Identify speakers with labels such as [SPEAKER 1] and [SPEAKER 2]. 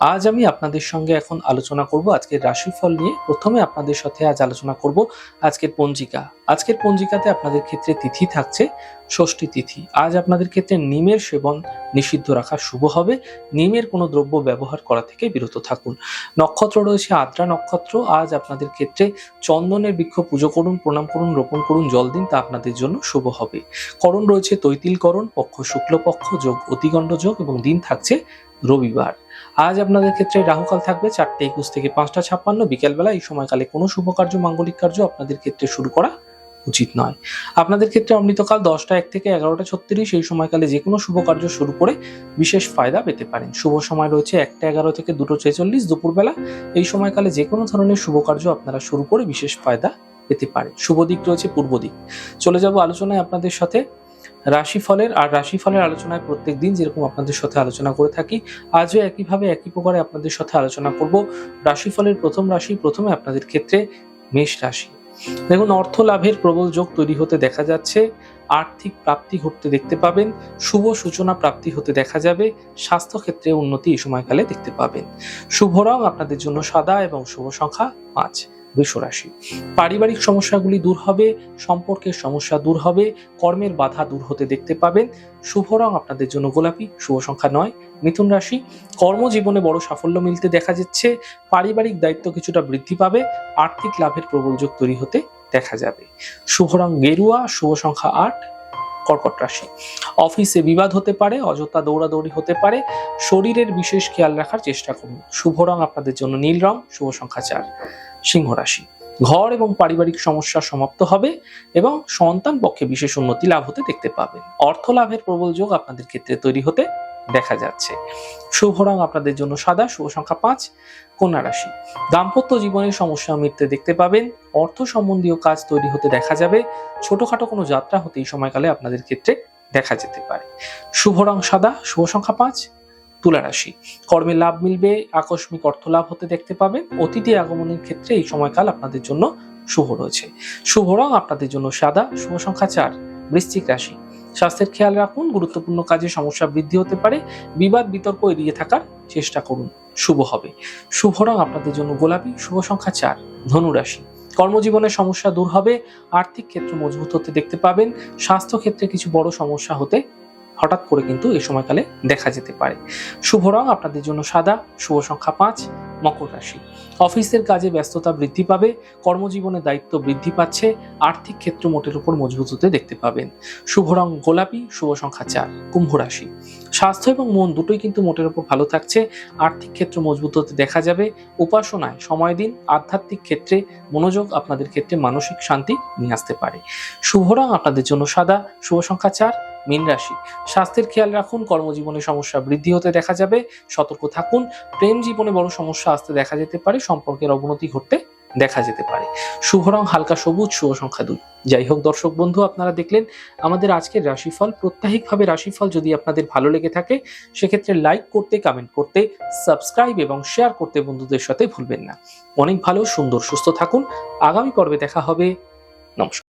[SPEAKER 1] আজ আমি আপনাদের সঙ্গে এখন আলোচনা করব আজকের রাশিফল নিয়ে। প্রথমে আপনাদের সাথে আজ আলোচনা করব আজকের পঞ্জিকা। আজকের পঞ্জিকাতে আপনাদের ক্ষেত্রে তিথি থাকছে, ষষ্ঠী তিথি। আজ আপনাদের ক্ষেত্রে নিমের সেবন নিষিদ্ধ রাখা শুভ হবে। নিমের কোনো দ্রব্য ব্যবহার করা থেকে বিরত থাকুন। নক্ষত্র রয়েছে আদ্রা নক্ষত্র। আজ আপনাদের ক্ষেত্রে চন্দনের বৃক্ষ পুজো করুন, প্রণাম করুন, রোপণ করুন, জল দিন, তা আপনাদের জন্য শুভ হবে। করণ রয়েছে তৈতিল করণ, পক্ষ শুক্লপক্ষ, যোগ অতিগণ্ড যোগ এবং দিন থাকছে রবিবার। আজ আপনাদের ক্ষেত্রে রাহুকাল থাকবে চারটে একুশ থেকে পাঁচটা ছাপ্পান্ন। বিকেলবেলা এই সময়কালে কোনো শুভ কার্য, মাঙ্গলিক কার্য আপনাদের ক্ষেত্রে শুরু করা উচিত নয়। আপনাদের ক্ষেত্রে অমৃতকাল দশটা এক থেকে এগারোটা ছত্রিশ, এই সময়কালে যে কোনো শুভ কার্য শুরু করে বিশেষ ফায়দা পেতে পারেন। শুভ সময় রয়েছে একটা এগারো থেকে দুটো ছেচল্লিশ দুপুরবেলা। এই সময়কালে যে কোনো ধরনের শুভ কার্য আপনারা শুরু করে বিশেষ ফায়দা পেতে পারেন। শুভ দিক রয়েছে পূর্ব দিক। চলে যাব আলোচনায় আপনাদের সাথে। রাশিফলের, আর রাশিফলের আলোচনায় প্রত্যেক দিন যেরকম আপনাদের সাথে আলোচনা করে থাকি, আজও একইভাবে একই প্রকারে আপনাদের সাথে আলোচনা করব। রাশিফলের প্রথম রাশি, প্রথমে আপনাদের ক্ষেত্রে মেষ রাশি। দেখুন অর্থ লাভের প্রবল যোগ তৈরি হতে দেখা যাচ্ছে। আর্থিক প্রাপ্তি ঘটতে দেখতে পাবেন। শুভ সূচনা প্রাপ্তি হতে দেখা যাবে। স্বাস্থ্য ক্ষেত্রে উন্নতি এই সময়কালে দেখতে পাবেন। শুভ রং আপনাদের জন্য সাদা এবং শুভ সংখ্যা পাঁচ। রাশি পারিবারিক সমস্যাগুলি দূর হবে, সম্পর্কের সমস্যা দূর হবে, কর্মের বাধা দূর হতে দেখতে পাবেন। শুভ রং আপনাদের জন্য গোলাপি, শুভ সংখ্যা নয়, মিথুন রাশি। কর্মজীবনে বড় সাফল্য মিলতে দেখা যাচ্ছে, পারিবারিক দায়িত্ব কিছুটা বৃদ্ধি পাবে, আর্থিক লাভের প্রবল যোগ তৈরি হতে দেখা যাবে। শুভ রং গেরুয়া, শুভ সংখ্যা আট কর্কট রাশি। অফিসে বিবাদ হতে পারে, অযথা দৌড়াদৌড়ি হতে পারে। শরীরের বিশেষ খেয়াল রাখার চেষ্টা করুন। শুভ রং আপনাদের জন্য নীল রং, শুভ সংখ্যা চার। সিংহ রাশি। ঘর এবং পারিবারিক সমস্যা সমাপ্ত হবে এবং সন্তান পক্ষে বিশেষ উন্নতি লাভ হতে দেখতে পাবেন। অর্থ লাভের প্রবল যোগ আপনাদের ক্ষেত্রে তৈরি হতে দেখা যাচ্ছে। শুভ রং আপনাদের জন্য সাদা, শুভ সংখ্যা পাঁচ, কন্যা রাশি। দাম্পত্য জীবনের সমস্যা মিটতে দেখতে পাবেন। অর্থ সম্বন্ধীয় কাজ তৈরি হতে দেখা যাবে। ছোটখাটো কোনো যাত্রা হতে এই সময়কালে আপনাদের ক্ষেত্রে দেখা যেতে পারে। শুভ রং সাদা, শুভ সংখ্যা পাঁচ, তুলা রাশি। কর্মে লাভ মিলবে, আকস্মিক অর্থ লাভ হতে দেখতে পাবেন। অতিথি আগমনের ক্ষেত্রে এই সময়কাল আপনাদের জন্য শুভ রয়েছে। শুভ রং আপনাদের জন্য সাদা, শুভ সংখ্যা চার, বৃশ্চিক রাশি। স্বাস্থ্যের খেয়াল রাখুন, গুরুত্বপূর্ণ কাজে সমস্যা বৃদ্ধি হতে পারে, বিবাদ, বিতর্ক এড়িয়ে থাকার চেষ্টা করুন। শুভ হবে। শুভ রং আপনাদের জন্য গোলাপি, শুভ সংখ্যা চার, ধনুরাশি। কর্মজীবনের সমস্যা দূর হবে, আর্থিক ক্ষেত্র মজবুত হতে দেখতে পাবেন স্বাস্থ্য ক্ষেত্রে কিছু বড় সমস্যা হতে হঠাৎ করে কিন্তু এই সময়কালে দেখা যেতে পারে। শুভ রং আপনাদের জন্য সাদা, শুভ সংখ্যা পাঁচ মকর রাশি। অফিসের কাজে ব্যস্ততা বৃদ্ধি পাবে, কর্মজীবনে দায়িত্ব বৃদ্ধি পাচ্ছে, আর্থিক ক্ষেত্র মোটের উপর মজবুত হতে দেখতে পাবেন। শুভ রং গোলাপি, শুভ সংখ্যা চার, কুম্ভ রাশি। স্বাস্থ্য এবং মন দুটোই কিন্তু মোটের উপর ভালো থাকছে, আর্থিক ক্ষেত্র মজবুত হতে দেখা যাবে, উপাসনায় সময় দিন, আধ্যাত্মিক ক্ষেত্রে মনোযোগ আপনাদের ক্ষেত্রে মানসিক শান্তি নিয়ে আসতে পারে। শুভ রং আপনাদের জন্য সাদা, শুভ সংখ্যা চার মীন রাশি। স্বাস্থ্যের খেয়াল রাখুন, কর্মজীবনে সমস্যা বৃদ্ধি হতে দেখা যাবে, সতর্ক থাকুন, প্রেম জীবনে বড় সমস্যা আসতে দেখা যেতে পারে, সম্পর্কের অবনতি ঘটতে দেখা যেতে পারে। শুভ রং, হালকা সবুজ, শুভ সংখ্যা দুই। যাই হোক দর্শক বন্ধু, আপনারা দেখলেন আমাদের আজকের রাশিফল। প্রত্যাহিকভাবে রাশিফল যদি আপনাদের ভালো লেগে থাকে, সেক্ষেত্রে লাইক করতে, কমেন্ট করতে, সাবস্ক্রাইব এবং শেয়ার করতে বন্ধুদের সাথে ভুলবেন না। অনেক ভালো, সুন্দর, সুস্থ থাকুন। আগামী পর্বে দেখা হবে। নমস্কার।